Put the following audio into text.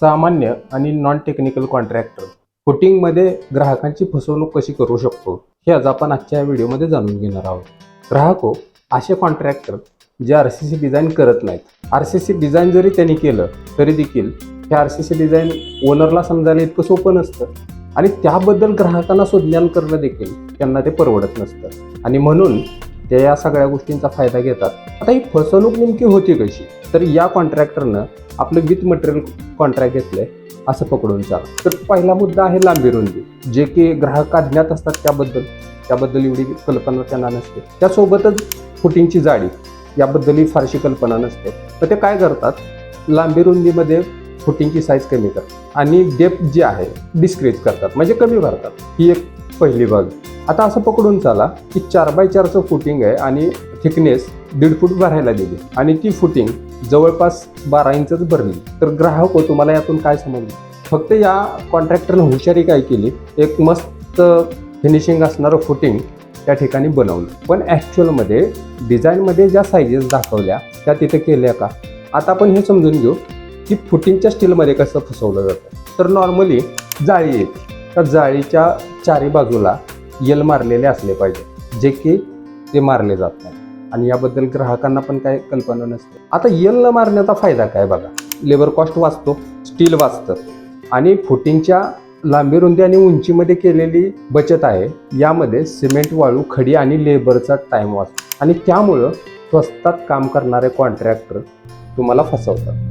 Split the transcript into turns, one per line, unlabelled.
सामान्य आणि non technical contractor फुटिंगमध्ये ग्राहकांची फसवणूक कशी करू शकतो हे आज आपण आजच्या व्हिडिओमध्ये जाणून घेणार आहोत. ग्राहक हो असे कॉन्ट्रॅक्टर जे आर सी सी डिझाईन करत नाहीत. आर सी सी डिझाईन जरी त्यांनी केलं तरी देखील हे आर सी सी डिझाईन ओनरला समजायला इतकं सोपं नसतं. आणि त्याबद्दल ग्राहकांना सुज्ञान करणं देखील त्यांना ते परवडत नसतं. आणि म्हणून ते या सगळ्या गोष्टींचा फायदा घेतात. आता ही फसवणूक नेमकी होती कशी? तर या कॉन्ट्रॅक्टरनं आपलं विथ मटेरियल कॉन्ट्रॅक्ट घेतलंय असं पकडून चाल. तर पहिला मुद्दा आहे लांबी रुंदी. जे की ग्राहक अज्ञात असतात त्याबद्दल त्याबद्दल एवढी कल्पना त्यांना नसते. त्यासोबतच फुटिंगची जाडी याबद्दलही फारशी कल्पना नसते. तर ते काय करतात? लांबी रुंदीमध्ये फुटिंगची साईज कमी करतात आणि डेप जी आहे डिस्क्रीज करतात. म्हणजे कमी भरतात. ही एक पहिली बाजू आता असं पकडून चाला की चार बाय चारचं फुटिंग आहे आणि थिकनेस दीड फूट भरायला दिली. आणि ती फुटिंग जवळपास बारा इंचच भरली. तर ग्राहक हो तुम्हाला यातून काय समजलं? फक्त या कॉन्ट्रॅक्टरनं हुशारी काय केली? एक मस्त फिनिशिंग असणारं फुटिंग त्या ठिकाणी बनवलं. पण ॲक्च्युअलमध्ये डिझाईनमध्ये ज्या साईजेस दाखवल्या त्या तिथे केल्या का? आता आपण हे समजून घेऊ की फुटिंगच्या स्टीलमध्ये कसं फसवलं जातं. तर नॉर्मली जाळी येते. त्या जाळीच्या चारी बाजूला यल मारलेले असले पाहिजे. जे की ते मारले जात नाही. आणि याबद्दल ग्राहकांना पण काय कल्पना नसते. आता यल न मारण्याचा फायदा काय बघा? लेबर कॉस्ट वाचतो स्टील वाचतं. आणि फुटिंगच्या लांबी रुंदी आणि उंचीमध्ये केलेली बचत आहे यामध्ये सिमेंट वाळू खडी आणि लेबरचा टाइम वाचतो. आणि त्यामुळं स्वस्तात काम करणारे कॉन्ट्रॅक्टर तुम्हाला फसवतात.